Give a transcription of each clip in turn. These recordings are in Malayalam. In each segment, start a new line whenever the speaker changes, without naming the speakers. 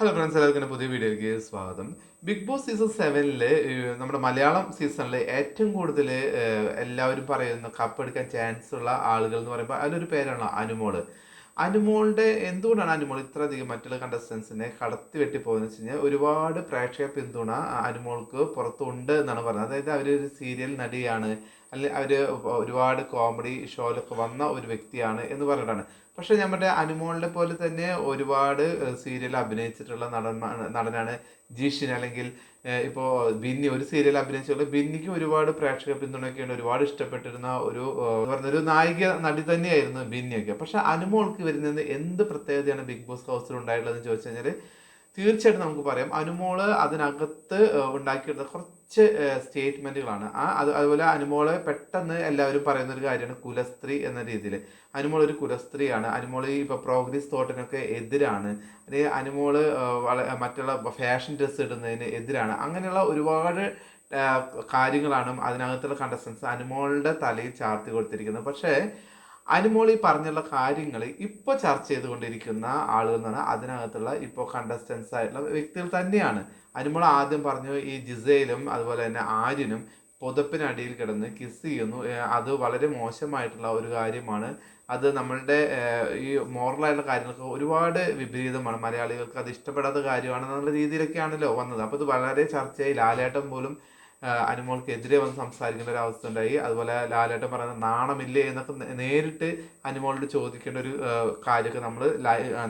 ഹലോ ഫ്രണ്ട്സ് എല്ലാവർക്കും പുതിയ വീഡിയോയിലേക്ക് സ്വാഗതം. ബിഗ് ബോസ് സീസൺ സെവനിൽ നമ്മുടെ മലയാളം സീസണിൽ ഏറ്റവും കൂടുതൽ എല്ലാവരും പറയുന്ന കപ്പെടുക്കാൻ ചാൻസ് ഉള്ള ആളുകൾ എന്ന് പറയുമ്പോൾ അതിലൊരു പേരാണ് അനുമോൾ. അനുമോളുടെ എന്തുകൊണ്ടാണ് അനുമോൾ ഇത്രയധികം മറ്റുള്ള കണ്ടസ്റ്റൻസിനെ കടത്തി വെട്ടി പോകുന്നത് വെച്ച് കഴിഞ്ഞാൽ ഒരുപാട് പ്രേക്ഷക പിന്തുണ അനുമോൾക്ക് പുറത്തുണ്ട് എന്നാണ് പറഞ്ഞത്. അതായത് അവർ ഒരു സീരിയൽ നടിയാണ് അല്ലെങ്കിൽ അവർ ഒരുപാട് കോമഡി ഷോയിലൊക്കെ വന്ന ഒരു വ്യക്തിയാണ് എന്ന് പറഞ്ഞിട്ടാണ്. പക്ഷേ നമ്മുടെ അനുമോളിനെ പോലെ തന്നെ ഒരുപാട് സീരിയൽ അഭിനയിച്ചിട്ടുള്ള നടന്മാ നടനാണ് ജീഷിൻ അല്ലെങ്കിൽ ഇപ്പോൾ ബിന്നി ഒരു സീരിയൽ അഭിനയിച്ചുള്ള ബിന്നിക്ക് ഒരുപാട് പ്രേക്ഷക പിന്തുണയൊക്കെയാണ് ഒരുപാട് ഇഷ്ടപ്പെട്ടിരുന്ന ഒരു പറഞ്ഞ പറഞ്ഞൊരു നായിക നടി തന്നെയായിരുന്നു ബിന്നിയൊക്കെ. പക്ഷെ അനുമോൾക്ക് വരുന്നത് എന്ത് പ്രത്യേകതയാണ് ബിഗ് ബോസ് ഹൗസിൽ ഉണ്ടായിട്ടുള്ളതെന്ന് ചോദിച്ചു കഴിഞ്ഞാൽ തീർച്ചയായിട്ടും നമുക്ക് പറയാം. അനുമോൾ അതിനകത്ത് ഉണ്ടാക്കിയെടുത്ത കുറച്ച് സ്റ്റേറ്റ്മെന്റുകളാണ്. ആ അത് അതുപോലെ അനുമോളെ പെട്ടെന്ന് എല്ലാവരും പറയുന്ന ഒരു കാര്യമാണ് കുലസ്ത്രീ എന്ന രീതിയിൽ അനുമോൾ ഒരു കുലസ്ത്രീയാണ്. അനുമോൾ ഇപ്പോൾ പ്രോഗ്രസ് തോട്ടിനൊക്കെ എതിരാണ്. അല്ലെങ്കിൽ അനുമോൾ ഏഹ്, മറ്റുള്ള ഫാഷൻ ഡ്രസ്സ് ഇടുന്നതിന് എതിരാണ്. അങ്ങനെയുള്ള ഒരുപാട് കാര്യങ്ങളാണ് അതിനകത്തുള്ള കണ്ടസ്റ്റൻസ് അനുമോളുടെ തലയിൽ ചാർത്തി കൊടുത്തിരിക്കുന്നത്. പക്ഷേ അനുമോൾ ഈ പറഞ്ഞുള്ള കാര്യങ്ങൾ ഇപ്പോൾ ചർച്ച ചെയ്തുകൊണ്ടിരിക്കുന്ന ആളുകൾ എന്ന് പറഞ്ഞാൽ അതിനകത്തുള്ള ഇപ്പോൾ കണ്ടസ്റ്റൻസ് ആയിട്ടുള്ള വ്യക്തികൾ തന്നെയാണ്. അനുമോൾ ആദ്യം പറഞ്ഞു ഈ ജിസയിലും അതുപോലെ തന്നെ ആര്യനും പുതപ്പിനടിയിൽ കിടന്ന് കിസ് ചെയ്യുന്നു. അത് വളരെ മോശമായിട്ടുള്ള ഒരു കാര്യമാണ്. അത് നമ്മളുടെ ഈ മോറലായിട്ടുള്ള കാര്യങ്ങൾക്ക് ഒരുപാട് വിപരീതമാണ്. മലയാളികൾക്ക് അത് ഇഷ്ടപ്പെടാത്ത കാര്യമാണ് എന്നുള്ള രീതിയിലൊക്കെയാണല്ലോ വന്നത്. അപ്പോൾ ഇത് വളരെ ചർച്ചയായി. ലാലേട്ടൻ പോലും അനുമോൾക്കെതിരെ വന്ന് സംസാരിക്കേണ്ട ഒരു അവസ്ഥ ഉണ്ടായി. അതുപോലെ ലാലേട്ടൻ പറയുന്ന നാണമില്ലേ എന്നൊക്കെ നേരിട്ട് അനുമോളോട് ചോദിക്കേണ്ട ഒരു കാര്യമൊക്കെ നമ്മൾ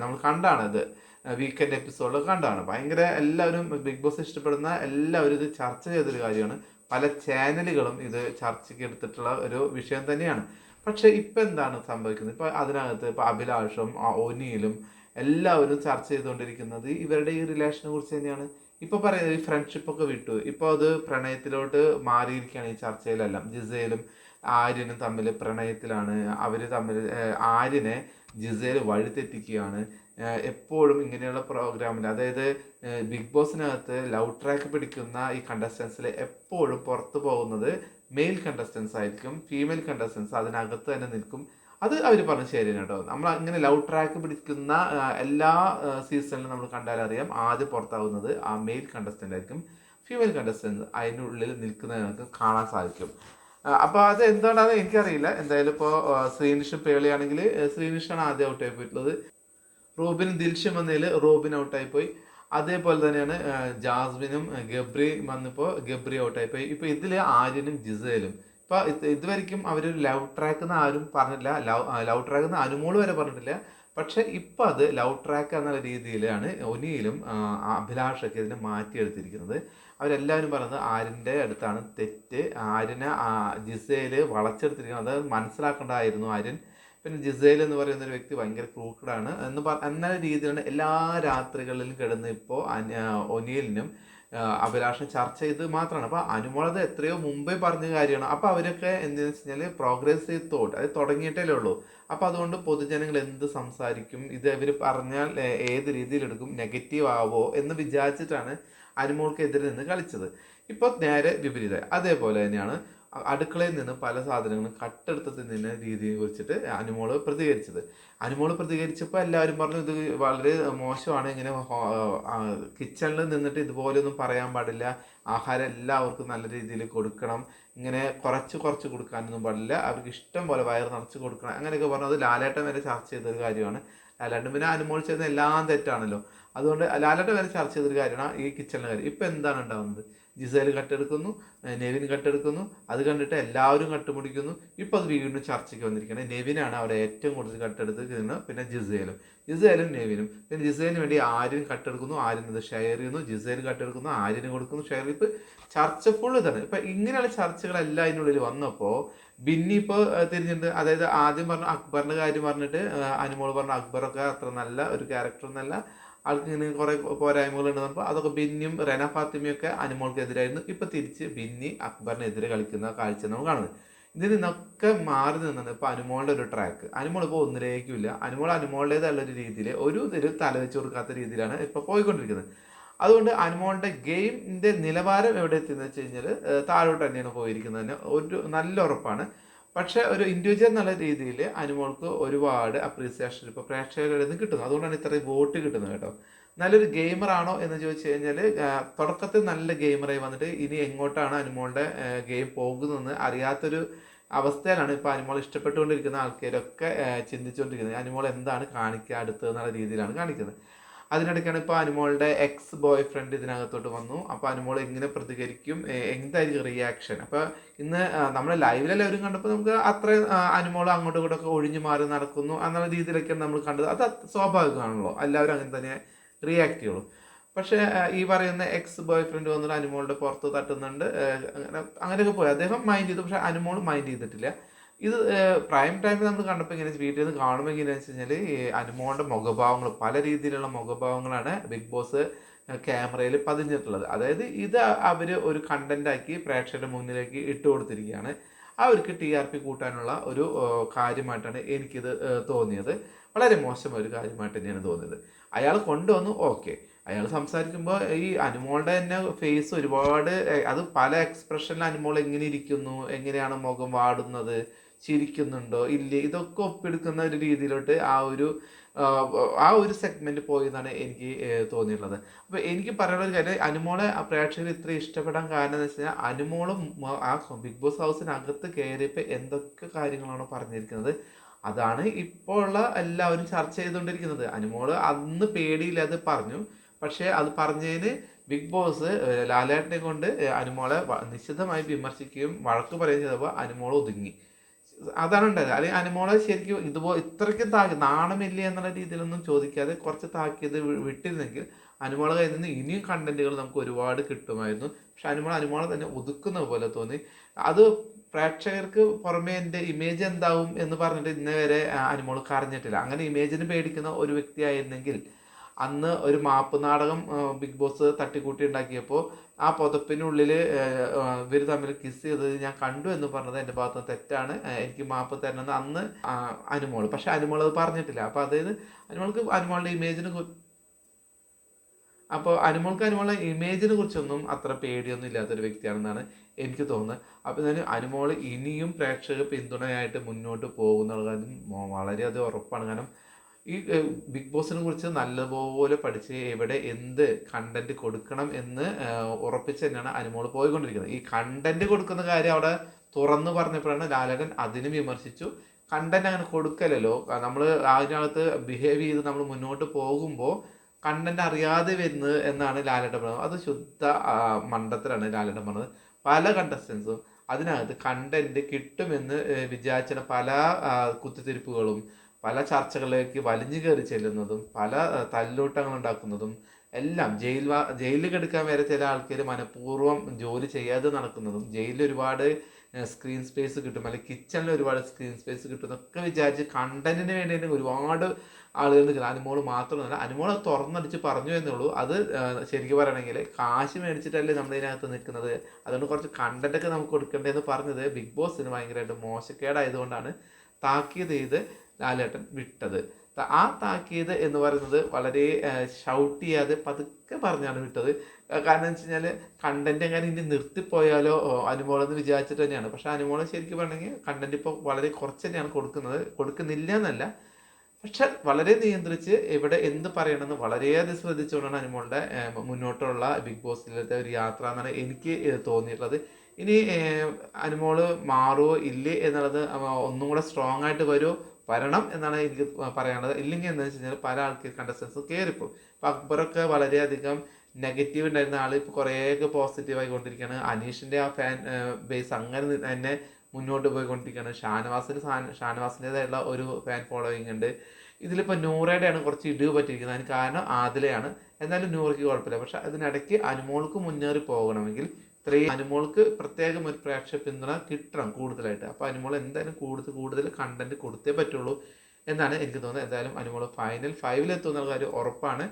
നമ്മൾ കണ്ടാണത്. വീക്കെൻഡ് എപ്പിസോഡൊക്കെ കണ്ടാണ് ഭയങ്കര എല്ലാവരും ബിഗ് ബോസ് ഇഷ്ടപ്പെടുന്ന എല്ലാവരും ഇത് ചർച്ച ചെയ്തൊരു കാര്യമാണ്. പല ചാനലുകളും ഇത് ചർച്ചയ്ക്ക് എടുത്തിട്ടുള്ള ഒരു വിഷയം തന്നെയാണ്. പക്ഷേ ഇപ്പം എന്താണ് സംഭവിക്കുന്നത്? ഇപ്പം അതിനകത്ത് ഇപ്പം അഭിലാഷും ഒനിയിലും എല്ലാവരും ചർച്ച ചെയ്തുകൊണ്ടിരിക്കുന്നത് ഇവരുടെ ഈ റിലേഷനെ കുറിച്ച് തന്നെയാണ്. ഇപ്പോൾ പറയുന്നത് ഈ ഫ്രണ്ട്ഷിപ്പൊക്കെ വിട്ടു. ഇപ്പോൾ അത് പ്രണയത്തിലോട്ട് മാറിയിരിക്കുകയാണ് ഈ ചർച്ചയിലെല്ലാം. ജിസയിലും ആര്യനും തമ്മിൽ പ്രണയത്തിലാണ്. അവർ തമ്മിൽ ആര്യനെ ജിസയിൽ വഴിതെറ്റിക്കുകയാണ്. എപ്പോഴും ഇങ്ങനെയുള്ള പ്രോഗ്രാമിൽ അതായത് ബിഗ് ബോസിനകത്ത് ലവ് ട്രാക്ക് പിടിക്കുന്ന ഈ കണ്ടസ്റ്റൻസിൽ എപ്പോഴും പുറത്തു പോകുന്നത് മെയിൽ കണ്ടസ്റ്റൻസ് ആയിരിക്കും ഫീമെയിൽ കണ്ടസ്റ്റൻസ് അതിനകത്ത് തന്നെ നിൽക്കും. അത് അവർ പറഞ്ഞ് ശരിയാണ് കേട്ടോ. നമ്മൾ അങ്ങനെ ലവ് ട്രാക്ക് പിടിക്കുന്ന എല്ലാ സീസണിലും നമ്മൾ കണ്ടാലറിയാം ആദ്യം പുറത്താകുന്നത് ആ മെയിൽ കണ്ടസ്റ്റന്റ് ആയിരിക്കും. ഫീമെയിൽ കണ്ടസ്റ്റൻസ് അതിനുള്ളിൽ നിൽക്കുന്നത് നമുക്ക് കാണാൻ സാധിക്കും. അപ്പോൾ അത് എന്തുകൊണ്ടാണെന്ന് എനിക്കറിയില്ല. എന്തായാലും ഇപ്പോൾ ശ്രീനിഷ് പേളിയാണെങ്കിൽ ശ്രീനിഷാണ് ആദ്യം ഔട്ട് ആയി പോയിട്ടുള്ളത്. റോബിനും ദിൽഷ്യം വന്നതിൽ റോബിൻ ഔട്ടായി പോയി അതേപോലെ തന്നെയാണ് ജാസ്മിനും ഗബ്രി വന്നപ്പോൾ ഗബ്രി ഔട്ടായി പോയി ഇപ്പോൾ ഇതിൽ ആര്യനും ജിസയിലും ഇപ്പോൾ ഇത് ഇതുവരെയ്ക്കും അവർ ലവ് ട്രാക്ക് എന്ന് ആരും പറഞ്ഞില്ല ലവ് ലവ് ട്രാക്ക് എന്ന് അനുമോൾ വരെ പറഞ്ഞിട്ടില്ല. പക്ഷേ ഇപ്പം അത് ലവ് ട്രാക്ക് എന്നുള്ള രീതിയിലാണ് ഒനിയിലും അഭിലാഷൊക്കെ ഇതിനെ മാറ്റിയെടുത്തിരിക്കുന്നത്. അവരെല്ലാവരും പറയുന്നത് ആര്യന്റെ അടുത്താണ് തെറ്റ്. ആര്യനെ ജിസയിൽ വളച്ചെടുത്തിരിക്കുന്നത്. അത് മനസ്സിലാക്കേണ്ടതായിരുന്നു ആര്യൻ. പിന്നെ ജിസേൽ എന്ന് പറയുന്ന ഒരു വ്യക്തി ഭയങ്കര ക്രൂക്കഡാണ് എന്ന് പറ എന്ന രീതിയിലാണ് എല്ലാ രാത്രികളിലും കിടന്ന് ഇപ്പോൾ ഒനിയലിനും അഭിലാഷം ചർച്ച ചെയ്ത് മാത്രമാണ് അപ്പോൾ അനുമോളത് എത്രയോ മുമ്പേ പറഞ്ഞ കാര്യമാണ്. അപ്പോൾ അവരൊക്കെ എന്താണെന്ന് വെച്ച് കഴിഞ്ഞാൽ പ്രോഗ്രസീവ് തോട്ട് അത് തുടങ്ങിയിട്ടേ ഉള്ളൂ. അപ്പോൾ അതുകൊണ്ട് പൊതുജനങ്ങൾ എന്ത് സംസാരിക്കും ഇത് ഇവർ പറഞ്ഞാൽ ഏത് രീതിയിലെടുക്കും നെഗറ്റീവ് ആവോ എന്ന് വിചാരിച്ചിട്ടാണ് അനുമോൾക്കെതിരെ നിന്ന് കളിച്ചത്. ഇപ്പോൾ നേരെ വിപരീതം. അതേപോലെ തന്നെയാണ് അടുക്കളയിൽ നിന്ന് പല സാധനങ്ങളും കട്ടെടുത്ത് തിന്നുന്ന രീതിയെ കുറിച്ചിട്ട് അനുമോൾ പ്രതികരിച്ചത്. അനുമോൾ പ്രതികരിച്ചപ്പോൾ എല്ലാവരും പറഞ്ഞു ഇത് വളരെ മോശമാണ്. ഇങ്ങനെ കിച്ചണിൽ നിന്നിട്ട് ഇതുപോലെയൊന്നും പറയാൻ പാടില്ല. ആഹാരം എല്ലാവർക്കും നല്ല രീതിയിൽ കൊടുക്കണം. ഇങ്ങനെ കുറച്ച് കുറച്ച് കൊടുക്കാനൊന്നും പാടില്ല. അവർക്ക് ഇഷ്ടം പോലെ വയറ് നിറച്ച് കൊടുക്കണം. അങ്ങനെയൊക്കെ പറഞ്ഞു. അത് ലാലേട്ടൻ വരെ ചർച്ച ചെയ്തൊരു കാര്യമാണ്. ലാലേട്ടൻ പിന്നെ അനുമോൾ ചെയ്യുന്ന എല്ലാം തെറ്റാണല്ലോ. അതുകൊണ്ട് ലാലേട്ടൻ വരെ ചർച്ച ചെയ്തൊരു കാര്യമാണ് ഈ കിച്ചണിലെ കാര്യം. ഇപ്പം എന്താണ് ഉണ്ടാകുന്നത് ജിസേൽ കട്ടെടുക്കുന്നു നെവിൻ കട്ടെടുക്കുന്നു. അത് കണ്ടിട്ട് എല്ലാവരും കട്ടുമുടിക്കുന്നു. ഇപ്പം അത് വീണ്ടും ചർച്ചയ്ക്ക് വന്നിരിക്കുന്നത് നെവിനാണ് അവിടെ ഏറ്റവും കൂടുതൽ കട്ടെടുത്ത് കിട്ടുന്നത് പിന്നെ ജിസേലും ജിസേലും നെവിനും. പിന്നെ ജിസേലിന് വേണ്ടി ആര്യൻ കട്ടെടുക്കുന്നു ആര്യൻ ഇത് ഷെയർ ചെയ്യുന്നു. ജിസേൽ കട്ടെടുക്കുന്നു ആര്യന് കൊടുക്കുന്നു ഷെയർ ചെയ്ത്. ചർച്ച ഫുള്ള് ഇതാണ്. ഇപ്പം ഇങ്ങനെയുള്ള ചർച്ചകളെല്ലാം അതിനുള്ളിൽ വന്നപ്പോൾ ബിന്നി ഇപ്പോൾ തിരിഞ്ഞിട്ട് അതായത് ആദ്യം പറഞ്ഞ അക്ബറിന്റെ കാര്യം പറഞ്ഞിട്ട് അനുമോൾ പറഞ്ഞ അക്ബറൊക്കെ അത്ര നല്ല ഒരു ക്യാരക്ടർ എന്നല്ല ആൾക്ക് ഇങ്ങനെ കുറെ പോരായ്മകളുണ്ട് അപ്പോൾ അതൊക്കെ ബിന്നിയും റെന ഫാത്തിമയൊക്കെ അനുമോൾക്കെതിരായിരുന്നു ഇപ്പൊ തിരിച്ച് ബിന്നി അക്ബറിനെതിരെ കളിക്കുന്ന കാഴ്ച നമ്മൾ കാണുന്നത്. ഇതിൽ നിന്നൊക്കെ മാറി നിന്നാണ് ഇപ്പൊ അനുമോളുടെ ഒരു ട്രാക്ക് അനുമോൾ ഇപ്പോൾ ഒന്നിലേക്കും ഇല്ല. അനുമോൾ അനുമോളുടേതല്ല ഒരു രീതിയിൽ ഒരു ഇതിൽ തലവെച്ച് കൊടുക്കാത്ത രീതിയിലാണ് ഇപ്പൊ പോയിക്കൊണ്ടിരിക്കുന്നത്. അതുകൊണ്ട് അനുമോളുടെ ഗെയിമിന്റെ നിലവാരം എവിടെ എത്തിയെന്ന് വെച്ച് കഴിഞ്ഞാൽ താഴോട്ട് തന്നെയാണ് പോയിരിക്കുന്നത്. തന്നെ ഒരു നല്ല ഉറപ്പാണ്. പക്ഷെ ഒരു ഇൻഡിവിജ്വൽ എന്നുള്ള രീതിയിൽ അനുമോൾക്ക് ഒരുപാട് അപ്രീസിയേഷൻ ഇപ്പോൾ പ്രേക്ഷകരിൽ നിന്ന് കിട്ടുന്നു. അതുകൊണ്ടാണ് ഇത്രയും വോട്ട് കിട്ടുന്നത് കേട്ടോ. നല്ലൊരു ഗെയിമറാണോ എന്ന് ചോദിച്ചു കഴിഞ്ഞാൽ തുടക്കത്തിൽ നല്ല ഗെയിമറായി വന്നിട്ട് ഇനി എങ്ങോട്ടാണ് അനുമോളുടെ ഗെയിം പോകുന്നതെന്ന് അറിയാത്തൊരു അവസ്ഥയിലാണ് ഇപ്പോൾ അനുമോൾ ഇഷ്ടപ്പെട്ടുകൊണ്ടിരിക്കുന്ന ആൾക്കാരൊക്കെ ചിന്തിച്ചുകൊണ്ടിരിക്കുന്നത്. അനുമോൾ എന്താണ് കാണിക്കുക അടുത്തത് എന്നുള്ള രീതിയിലാണ് കാണിക്കുന്നത്. അതിനിടയ്ക്കാണ് ഇപ്പോൾ അനുമോളുടെ എക്സ് ബോയ് ഫ്രണ്ട് ഇതിനകത്തോട്ട് വന്നു. അപ്പോൾ അനുമോൾ എങ്ങനെ പ്രതികരിക്കും? എന്തായിരിക്കും റിയാക്ഷൻ അപ്പോൾ ഇന്ന് നമ്മൾ ലൈവിലെല്ലാവരും കണ്ടപ്പോൾ നമുക്ക് അത്ര അനുമോൾ അങ്ങോട്ടും ഇങ്ങോട്ടൊക്കെ ഒഴിഞ്ഞു മാറി നടക്കുന്നു എന്നുള്ള രീതിയിലൊക്കെയാണ് നമ്മൾ കണ്ടത്. അത് സ്വാഭാവികമാണല്ലോ. എല്ലാവരും അങ്ങനെ തന്നെ റിയാക്ട് ചെയ്യുള്ളൂ. പക്ഷേ ഈ പറയുന്ന എക്സ് ബോയ് ഫ്രണ്ട് വന്നിട്ട് അനുമോളുടെ പുറത്ത് തട്ടുന്നുണ്ട്. അങ്ങനെ അങ്ങനെയൊക്കെ പോയി. അദ്ദേഹം മൈൻഡ് ചെയ്തു. പക്ഷേ അനുമോൾ മൈൻഡ് ചെയ്തിട്ടില്ല. ഇത് പ്രൈം ടൈമിൽ നമ്മൾ കണ്ടപ്പോൾ ഇങ്ങനെ വീട്ടിൽ നിന്ന് കാണുമ്പോൾ എങ്ങനെയാണെന്ന് വെച്ച് കഴിഞ്ഞാൽ ഈ അനുമോളുടെ മുഖഭാവങ്ങൾ പല രീതിയിലുള്ള മുഖഭാവങ്ങളാണ് ബിഗ് ബോസ് ക്യാമറയിൽ പതിഞ്ഞിട്ടുള്ളത്. അതായത് ഇത് അവർ ഒരു കണ്ടന്റാക്കി പ്രേക്ഷകരുടെ മുന്നിലേക്ക് ഇട്ട് കൊടുത്തിരിക്കുകയാണ്. അവർക്ക് ടി ആർ പി കൂട്ടാനുള്ള ഒരു കാര്യമായിട്ടാണ് എനിക്കിത് തോന്നിയത്. വളരെ മോശം ഒരു കാര്യമായിട്ട് തന്നെയാണ് തോന്നിയത്. അയാൾ കൊണ്ടുവന്നു ഓക്കെ. അയാൾ സംസാരിക്കുമ്പോൾ ഈ അനുമോളുടെ തന്നെ ഫേസ് ഒരുപാട് അത് പല എക്സ്പ്രഷനിൽ അനുമോൾ എങ്ങനെ ഇരിക്കുന്നു എങ്ങനെയാണ് മുഖം വാടുന്നത് ചിരിക്കുന്നുണ്ടോ? ഇല്ലേ? ഇതൊക്കെ ഒപ്പിയെടുക്കുന്ന ഒരു രീതിയിലോട്ട് ആ ഒരു ആ, ഒരു സെഗ്മെന്റ് പോയി എന്നാണ് എനിക്ക് തോന്നിയിട്ടുള്ളത്. അപ്പോൾ എനിക്ക് പറയാനുള്ള ഒരു കാര്യം അനുമോളെ പ്രേക്ഷകർ ഇത്ര ഇഷ്ടപ്പെടാൻ കാരണം എന്ന് വെച്ച് കഴിഞ്ഞാൽ അനുമോളും ആ ബിഗ് ബോസ് ഹൗസിനകത്ത് കയറിയപ്പോൾ എന്തൊക്കെ കാര്യങ്ങളാണ് പറഞ്ഞിരിക്കുന്നത് അതാണ് ഇപ്പോൾ ഉള്ള എല്ലാവരും ചർച്ച ചെയ്തുകൊണ്ടിരിക്കുന്നത്. അനുമോൾ അന്ന് പേടിയില്ലാതെ പറഞ്ഞു. പക്ഷേ അത് പറഞ്ഞതിന് ബിഗ് ബോസ് ലാലേട്ടനെ കൊണ്ട് അനുമോളെ നിശ്ചിതമായി വിമർശിക്കുകയും വഴക്ക് പറയുകയും ചെയ്തപ്പോൾ അനുമോൾ ഒതുങ്ങി. അതാണ് ഉണ്ടായത്. അല്ലെങ്കിൽ അനുമോളെ ശരിക്കും ഇതുപോലെ ഇത്രയ്ക്കും താക്കി നാണമില്ലേ എന്നുള്ള രീതിയിലൊന്നും ചോദിക്കാതെ കുറച്ച് താക്കിയത് വിട്ടിരുന്നെങ്കിൽ അനുമോളെ കയ്യിൽ നിന്ന് ഇനിയും കണ്ടന്റുകൾ നമുക്ക് ഒരുപാട് കിട്ടുമായിരുന്നു. പക്ഷെ അനുമോൾ അനുമോളെ തന്നെ ഒതുക്കുന്ന പോലെ തോന്നി. അത് പ്രേക്ഷകർക്ക് പുറമേ എന്റെ ഇമേജ് എന്താവും എന്ന് പറഞ്ഞിട്ട് ഇന്നേ വരെ അനുമോൾ കറിഞ്ഞിട്ടില്ല അങ്ങനെ ഇമേജിന് പേടിക്കുന്ന ഒരു വ്യക്തിയായിരുന്നെങ്കിൽ അന്ന് ഒരു മാപ്പ് നാടകം ബിഗ് ബോസ് തട്ടിക്കൂട്ടി ഉണ്ടാക്കിയപ്പോൾ ആ പുതപ്പിനുള്ളിൽ ഇവർ തമ്മിൽ കിസ് ചെയ്തത് ഞാൻ കണ്ടു എന്ന് പറഞ്ഞത് എന്റെ ഭാഗത്ത് തെറ്റാണ്. എനിക്ക് മാപ്പ് തരണമെന്ന് അന്ന് അനുമോൾ പക്ഷെ അനുമോൾ അത് പറഞ്ഞിട്ടില്ല. അപ്പോൾ അതായത് അനുമോൾക്ക് അനുമോളുടെ ഇമേജിന് അപ്പോൾ അനുമോൾക്ക് അനുമോളെ ഇമേജിനെ കുറിച്ചൊന്നും അത്ര പേടിയൊന്നും ഇല്ലാത്തൊരു വ്യക്തിയാണെന്നാണ് എനിക്ക് തോന്നുന്നത്. അപ്പോൾ ഞാൻ അനുമോൾ ഇനിയും പ്രേക്ഷക പിന്തുണയായിട്ട് മുന്നോട്ട് പോകുന്നുള്ള കാര്യം വളരെയധികം ഉറപ്പാണ്. കാരണം ഈ ബിഗ് ബോസിനെ കുറിച്ച് നല്ലപോലെ പഠിച്ച് എവിടെ എന്ത് കണ്ടന്റ് കൊടുക്കണം എന്ന് ഉറപ്പിച്ച് തന്നെയാണ് അനുമോൾ പോയിക്കൊണ്ടിരിക്കുന്നത്. ഈ കണ്ടന്റ് കൊടുക്കുന്ന കാര്യം അവിടെ തുറന്നു പറഞ്ഞപ്പോഴാണ് ലാലകൻ അതിനും വിമർശിച്ചു. കണ്ടന്റ് അങ്ങനെ കൊടുക്കലല്ലോ. നമ്മൾ അതിനകത്ത് ബിഹേവ് ചെയ്ത് നമ്മൾ മുന്നോട്ട് പോകുമ്പോൾ കണ്ടന്റ് അറിയാതെ വരുന്നത് എന്നാണ് ലാലേട്ടൻ പറഞ്ഞത്. അത് ശുദ്ധ മണ്ഡത്തിലാണ് ലാലേട്ടൻ പറഞ്ഞത്. പല കണ്ടസ്റ്റൻസും അതിനകത്ത് കണ്ടന്റ് കിട്ടുമെന്ന് ഏഹ്, വിചാരിച്ച പല കുത്തിത്തിരിപ്പുകളും പല ചർച്ചകളിലേക്ക് വലിഞ്ഞു കയറി ചെല്ലുന്നതും പല തല്ലൂട്ടങ്ങൾ ഉണ്ടാക്കുന്നതും എല്ലാം ജയിൽ ജയിലിൽ കിടക്കാൻ വരെ ചില ആൾക്കാർ മനഃപൂർവം ജോലി ചെയ്യാതെ നടക്കുന്നതും ജയിലിൽ ഒരുപാട് സ്ക്രീൻ സ്പേസ് കിട്ടും അല്ലെങ്കിൽ കിച്ചണിൽ ഒരുപാട് സ്ക്രീൻ സ്പേസ് കിട്ടും എന്നൊക്കെ വിചാരിച്ച് കണ്ടന്റിന് വേണ്ടി ഒരുപാട് ആളുകൾ നിൽക്കുന്നത് അനുമോൾ മാത്രമല്ല അനുമോൾ അത് തുറന്നടിച്ച് പറഞ്ഞു എന്നേ ഉള്ളൂ അത് ശരിക്കും പറയണമെങ്കിൽ കാശ് മേടിച്ചിട്ടല്ലേ നമ്മൾ ഇതിനകത്ത് നിൽക്കുന്നത്. അതുകൊണ്ട് കുറച്ച് കണ്ടന്റ് ഒക്കെ നമുക്ക് കൊടുക്കേണ്ടതെന്ന് പറഞ്ഞത് ബിഗ് ബോസിന് ഭയങ്കരമായിട്ട് മോശക്കേടായതുകൊണ്ടാണ്. താക്കീത് ചെയ്ത് ലാലേട്ടൻ വിട്ടത്. ആ താക്കീത് എന്ന് പറയുന്നത് വളരെ ഷൗട്ട് ചെയ്യാതെ പതുക്കെ പറഞ്ഞാണ് വിട്ടത്. കാരണം എന്ന് വെച്ച് കഴിഞ്ഞാൽ കണ്ടന്റ് എങ്ങനെ ഇനി നിർത്തിപ്പോയാലോ അനുമോളം എന്ന് വിചാരിച്ചിട്ട് തന്നെയാണ്. പക്ഷെ അനുമോളം ശരിക്കും പറഞ്ഞെങ്കിൽ കണ്ടന്റ് ഇപ്പോൾ വളരെ കുറച്ച് തന്നെയാണ് കൊടുക്കുന്നത്. കൊടുക്കുന്നില്ല എന്നല്ല പക്ഷെ വളരെ നിയന്ത്രിച്ച് എവിടെ എന്ത് പറയണമെന്ന് വളരെയധികം ശ്രദ്ധിച്ചുകൊണ്ടാണ് അനുമോളുടെ മുന്നോട്ടുള്ള ബിഗ് ബോസിലത്തെ ഒരു യാത്ര എന്നാണ് എനിക്ക് തോന്നിയിട്ടുള്ളത്. ഇനി അനുമോൾ മാറുമോ ഇല്ലേ എന്നുള്ളത് ഒന്നും കൂടെ സ്ട്രോങ് ആയിട്ട് വരുമോ വരണം എന്നാണ് എനിക്ക് പറയാനുള്ളത്. ഇല്ലെങ്കിൽ എന്താ വെച്ച് കഴിഞ്ഞാൽ പല ആൾക്കാർ കണ്ടസ്റ്റൻസ് കയറിപ്പോകും ഇപ്പം അക്ബറൊക്കെ വളരെയധികം നെഗറ്റീവ് ഉണ്ടായിരുന്ന ആൾ ഇപ്പോൾ കുറേയൊക്കെ പോസിറ്റീവ് ആയിക്കൊണ്ടിരിക്കുകയാണ്. അനീഷിന്റെ ആ ഫാൻ ബേസ് അങ്ങനെ തന്നെ മുന്നോട്ട് പോയിക്കൊണ്ടിരിക്കുകയാണ്. ഷാനവാസിന് ഷാനവാസിന്റെതായുള്ള ഒരു ഫാൻ ഫോളോയിങ് ഉണ്ട്. ഇതിലിപ്പോൾ നൂറയുടെയാണ് കുറച്ച് ഇടിവ് പറ്റിയിരിക്കുന്നത്. അതിന് കാരണം ആദിലയാണ്. എന്നാലും നൂറയ്ക്ക് കുഴപ്പമില്ല. പക്ഷെ അതിനിടയ്ക്ക് അനുമോൾക്ക് മുന്നേറി പോകണമെങ്കിൽ ഇത്രയും അനുമോൾക്ക് പ്രത്യേകം ഒരു പ്രേക്ഷക പിന്തുണ കിട്ടണം കൂടുതലായിട്ട്. അപ്പോൾ അനുമോൾ എന്തായാലും കൂടുതൽ കൂടുതൽ കണ്ടന്റ് കൊടുത്തേ പറ്റുള്ളൂ എന്നാണ് എനിക്ക് തോന്നുന്നത്. എന്തായാലും അനുമോൾ ഫൈനൽ ഫൈവിലെത്തുന്ന കാര്യം ഉറപ്പാണ്.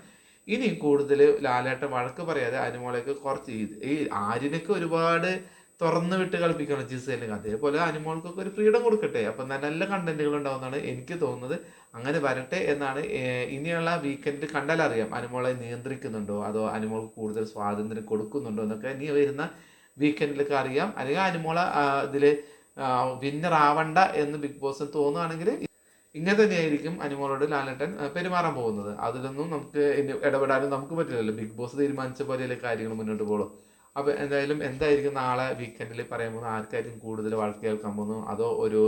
ഇനിയും കൂടുതൽ ലാലേട്ട വഴക്ക് പറയാതെ അനുമോളേക്ക് കുറച്ച് ഈ ആര്യനൊക്കെ ഒരുപാട് തുറന്നു വിട്ട് കളിപ്പിക്കണം ജിസേലിന് അതേപോലെ അനിമോൾക്കൊക്കെ ഒരു ഫ്രീഡം കൊടുക്കട്ടെ. അപ്പം നല്ല നല്ല കണ്ടന്റുകൾ ഉണ്ടാവുന്നതാണ് എനിക്ക് തോന്നുന്നത്. അങ്ങനെ വരട്ടെ എന്നാണ് ഇനിയുള്ള വീക്കെൻഡ് കണ്ടാൽ അറിയാം അനുമോളെ നിയന്ത്രിക്കുന്നുണ്ടോ അതോ അനിമോൾക്ക് കൂടുതൽ സ്വാതന്ത്ര്യം കൊടുക്കുന്നുണ്ടോ എന്നൊക്കെ ഇനി വരുന്ന വീക്കെൻഡിലൊക്കെ അറിയാം. അല്ലെങ്കിൽ അനുമോള ഇതിൽ വിന്നർ ആവണ്ട എന്ന് ബിഗ് ബോസ് തോന്നുകയാണെങ്കിൽ ഇങ്ങനെ തന്നെയായിരിക്കും അനുമോളോട് ലാലേട്ടൻ പെരുമാറാൻ പോകുന്നത്. അതിലൊന്നും നമുക്ക് ഇടപെടാനും നമുക്ക് പറ്റില്ലല്ലോ. ബിഗ് ബോസ് തീരുമാനിച്ച പോലെയല്ലേ കാര്യങ്ങൾ മുന്നോട്ട് പോകുള്ളൂ. അപ്പോൾ എന്തായാലും എന്തായിരിക്കും നാളെ വീക്കെൻഡിൽ പറയാൻ പോകുന്നത്? ആർക്കായിരിക്കും കൂടുതൽ വഴക്ക് കേൾക്കാൻ പോകുന്നു അതോ ഒരു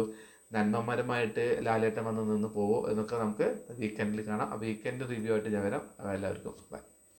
നന്മമരമായിട്ട് ലാലേട്ടൻ വന്ന് നിന്ന് പോവോ? എന്നൊക്കെ നമുക്ക് വീക്കെൻഡിൽ കാണാം. വീക്കെൻഡ് റിവ്യൂ ആയിട്ട് ഞാൻ വരാം. എല്ലാവർക്കും ബൈ